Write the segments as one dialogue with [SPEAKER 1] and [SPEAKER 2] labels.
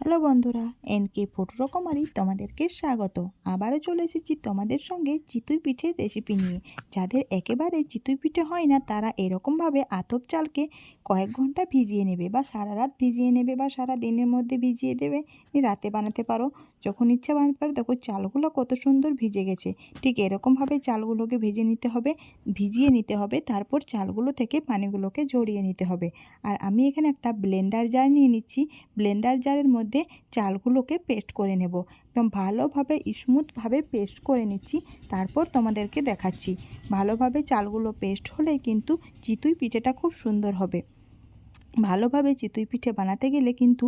[SPEAKER 1] Hello বন্ধুরা NK food রকমারি তোমাদেরকে স্বাগত। আবারও চলে এসেছি তোমাদের সঙ্গে চিতুই পিঠের রেসিপি নিয়ে। যাদের একেবারে চিতুই পিঠে হয় না, তারা এরকমভাবে আতপ চালকে কয়েক ঘণ্টা ভিজিয়ে নেবে বা সারা রাত ভিজিয়ে নেবে বা সারা দিনের মধ্যে ভিজিয়ে দেবে। রাতে বানাতে পারো। যখন ইচ্ছা বানাতে পারো, দেখো চালগুলো কত সুন্দর ভিজে গেছে। ঠিক এরকমভাবে চালগুলোকে ভেজে নিতে হবে, ভিজিয়ে নিতে হবে, তারপর চালগুলো থেকে পানিগুলোকে ঝরিয়ে নিতে হবে। আর আমি এখানে একটা ব্লেন্ডার জার নিয়ে নিচ্ছি। ব্লেন্ডার জারের মধ্যে চালগুলোকে পেস্ট করে নেব। একদম ভালোভাবে, স্মুথভাবে পেস্ট করে নিচ্ছি। তারপর তোমাদেরকে দেখাচ্ছি। ভালোভাবে চালগুলো পেস্ট হলে কিন্তু চিতুই পিঠেটা খুব সুন্দর হবে। ভালোভাবে চিতুই পিঠে বানাতে গেলে কিন্তু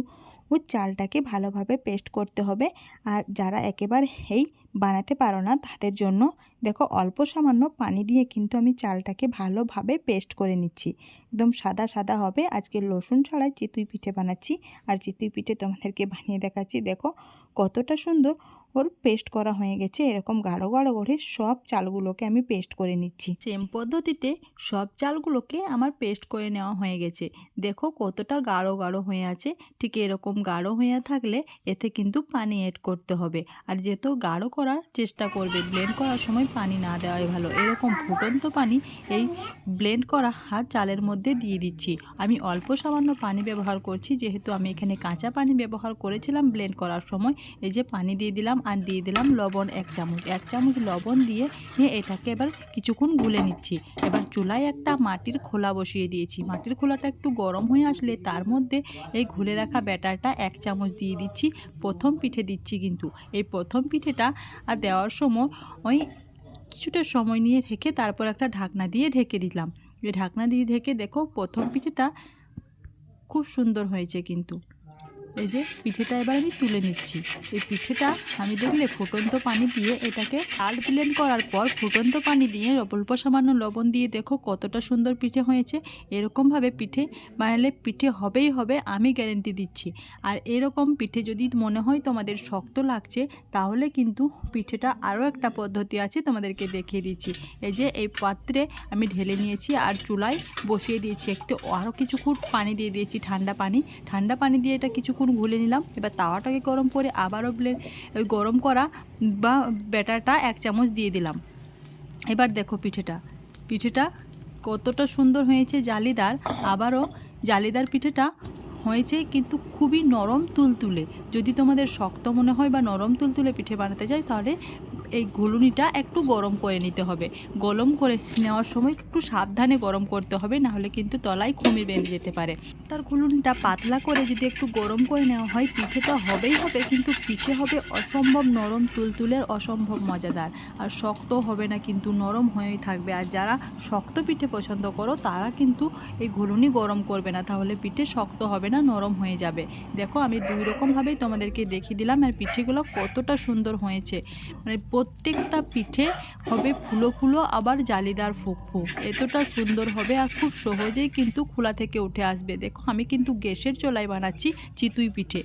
[SPEAKER 1] চালটাকে ভালোভাবে পেস্ট করতে হবে। আর যারা একেবারে হেই বানাতে পারো না, তাদের জন্য দেখো অল্প সামান্য পানি দিয়ে কিন্তু আমি চালটাকে ভালোভাবে পেস্ট করে নিচ্ছি। একদম সাদা সাদা হবে। আজকে লসুন ছাড়াই চিতুই পিঠে বানাচ্ছি। আর চিতুই পিঠে তোমাদেরকে বানিয়ে দেখাচ্ছি। দেখো কতটা সুন্দর ওর পেস্ট করা হয়ে গেছে। এরকম গাঢ় গাঢ় করে সব চালগুলোকে আমি পেস্ট করে নিচ্ছি।
[SPEAKER 2] সেম পদ্ধতিতে সব চালগুলোকে আমার পেস্ট করে নেওয়া হয়ে গেছে। দেখো কতটা গাঢ় গাঢ় হয়ে আছে। ঠিক এরকম গাঢ় হয়ে থাকলে এতে কিন্তু পানি অ্যাড করতে হবে। আর যেহেতু গাঢ় করার চেষ্টা করবে ব্লেন্ড করার সময় পানি না দেওয়াই ভালো। এরকম ফুটন্ত পানি এই ব্লেন্ড করা আর চালের মধ্যে দিয়ে দিচ্ছি। আমি অল্প সামান্য পানি ব্যবহার করছি। যেহেতু আমি এখানে কাঁচা পানি ব্যবহার করেছিলাম ব্লেন্ড করার সময়, এই যে পানি দিয়ে দিলাম আর দিয়ে দিলাম লবণ এক চামচ। এক চামচ লবণ দিয়ে নিয়ে এটাকে এবার কিছুক্ষণ গুলে নিচ্ছি। এবার চুলায় একটা মাটির খোলা বসিয়ে দিয়েছি। মাটির খোলাটা একটু গরম হয়ে আসলে তার মধ্যে এই ঘুলে রাখা ব্যাটারটা এক চামচ দিয়ে দিচ্ছি। প্রথম পিঠে দিচ্ছি কিন্তু। এই প্রথম পিঠেটা আর দেওয়ার সময় ওই কিছুটা সময় নিয়ে ঢেকে তারপর একটা ঢাকনা দিয়ে ঢেকে দিলাম। এই ঢাকনা দিয়ে ঢেকে দেখো প্রথম পিঠেটা খুব সুন্দর হয়েছে কিন্তু। এই যে পিঠেটা এবার আমি তুলে নিচ্ছি। এই পিঠেটা আমি দেখলে ফুটন্ত পানি দিয়ে এটাকে আল ব্লেন্ড করার পর ফুটন্ত পানি দিয়ে অল্প সামান্য লবণ দিয়ে দেখো কতটা সুন্দর পিঠে হয়েছে। এরকমভাবে পিঠে বানালে পিঠে হবেই হবে, আমি গ্যারেন্টি দিচ্ছি। আর এরকম পিঠে যদি মনে হয় তোমাদের শক্ত লাগছে, তাহলে কিন্তু পিঠেটা আরও একটা পদ্ধতি আছে তোমাদেরকে দেখিয়ে দিচ্ছি। এই যে এই পাত্রে আমি ঢেলে নিয়েছি আর চুলায় বসিয়ে দিয়েছি একটু, আরও কিছু কিছুক্ষণ পানি দিয়ে দিয়েছি ঠান্ডা পানি। ঠান্ডা পানি দিয়ে এটা কিছুক্ষণ ঘুলে নিলাম। এবার তাওয়াটাকে গরম করে আবারও ওই গরম করা বা ব্যাটারটা এক চামচ দিয়ে দিলাম। এবার দেখো পিঠেটা। পিঠেটা কতটা সুন্দর হয়েছে জালিদার। আবারও জালিদার পিঠেটা হয়েছে কিন্তু খুবই নরম তুলতুলে। যদি তোমাদের শক্ত মনে হয় বা নরম তুলতুলে পিঠে বানাতে চাই তাহলে এই ঘুলুনিটা একটু গরম করে নিতে হবে। গরম করে নেওয়ার সময় একটু সাবধানে গরম করতে হবে, নাহলে কিন্তু তলায় খমে বেঁধে যেতে পারে। তার ঘুলুনিটা পাতলা করে যদি একটু গরম করে নেওয়া হয়, পিঠে তো হবেই হবে, কিন্তু পিঠে হবে অসম্ভব নরম, তুলতুলের অসম্ভব মজাদার। আর শক্ত হবে না, কিন্তু নরম হয়েই থাকবে। আর যারা শক্ত পিঠে পছন্দ করো, তারা কিন্তু এই ঘুলুনি গরম করবে না, তাহলে পিঠে শক্ত হবে না, নরম হয়ে যাবে। দেখো, আমি দুই রকমভাবেই তোমাদেরকে দেখিয়ে দিলাম, আর পিঠেগুলো কতটা সুন্দর হয়েছে। মানে প্রত্যেকটা পিঠে হবে ফুলো ফুলো, আবার জালিদার ফুক ফুক এতটা সুন্দর হবে আর খুব সহজেই কিন্তু খোলা থেকে উঠে আসবে। দেখো, আমি কিন্তু গ্যাসের চোলায় বানাচ্ছি চিতুই পিঠে।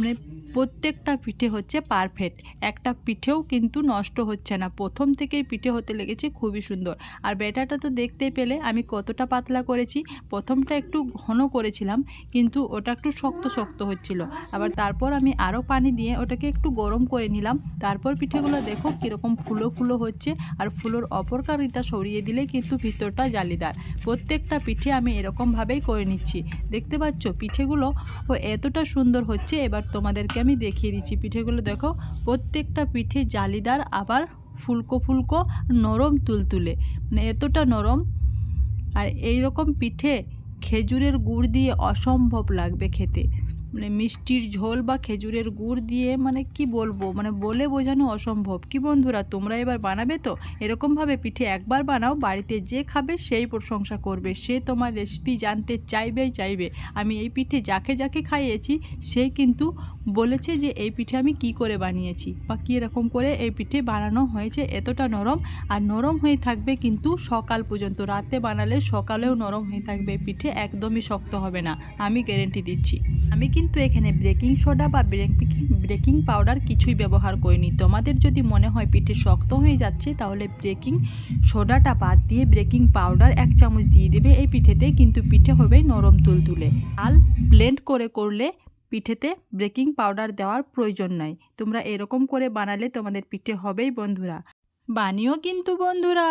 [SPEAKER 2] মানে প্রত্যেকটা পিঠে হচ্ছে পারফেক্ট একটা পিঠেও কিন্তু নষ্ট হচ্ছে না। প্রথম থেকেই পিঠে হতে লেগেছে খুবই সুন্দর। আর ব্যাটারটা তো দেখতে পেলে আমি কতটা পাতলা করেছি। প্রথমটা একটু ঘন করেছিলাম, কিন্তু ওটা একটু শক্ত শক্ত হচ্ছিল। আবার তারপর আমি আরও পানি দিয়ে ওটাকে একটু গরম করে নিলাম। তারপর পিঠেগুলো দেখো কীরকম ফুলো ফুলো হচ্ছে আর ফুলোর অপরকারিতা সরিয়ে দিলে কিন্তু ভিতরটা জালিদার। প্রত্যেকটা পিঠে আমি এরকমভাবেই করে নিচ্ছি। দেখতে পাচ্ছ? পিঠেগুলো ও এতটা সুন্দর হচ্ছে। এবার তোমাদেরকে আমি দেখিয়ে দিচ্ছি পিঠেগুলো। দেখো, প্রত্যেকটা পিঠে জালিদার, আবার ফুলকো ফুলকো, নরম তুলতুলে। মানে এতটা নরম। আর এই রকম পিঠে খেজুরের গুড় দিয়ে অসম্ভব লাগবে খেতে। মানে মিষ্টির ঝোল বা খেজুরের গুড় দিয়ে মানে কি বলব? মানে বলে বোঝানো অসম্ভব। কি বন্ধুরা, তোমরা এবার বানাবে তো? এরকমভাবে পিঠে একবার বানাও, বাড়িতে যে খাবে সেই প্রশংসা করবে। সে তোমার রেসিপি জানতে চাইবেই চাইবে। আমি এই পিঠে যাকে যাকে খাইয়েছি, সে কিন্তু বলেছে যে এই পিঠে আমি কি করে বানিয়েছি বা কী রকম করে এই পিঠে বানানো হয়েছে, এতটা নরম। আর নরম হয়ে থাকবে কিন্তু সকাল পর্যন্ত। রাতে বানালে সকালেও নরম হয়ে থাকবে। পিঠে একদমই শক্ত হবে না। আমি গ্যারেন্টি দিচ্ছি। আমি কিন্তু এখানে বেকিং সোডা বা বেকিং বেকিং পাউডার কিছুই ব্যবহার করিনি। তোমাদের যদি মনে হয় পিঠে শক্ত হয়ে যাচ্ছে, তাহলে বেকিং সোডাটা বাদ দিয়ে বেকিং পাউডার এক চামচ দিয়ে দেবে এই পিঠেতে, কিন্তু পিঠে হবে নরম তুলতুলে। আল ব্লেন্ড করে করলে পিঠেতে বেকিং পাউডার দেওয়ার প্রয়োজন নাই। তোমরা এরকম করে বানালে তোমাদের পিঠে হবেই বন্ধুরা। বানিও কিন্তু বন্ধুরা।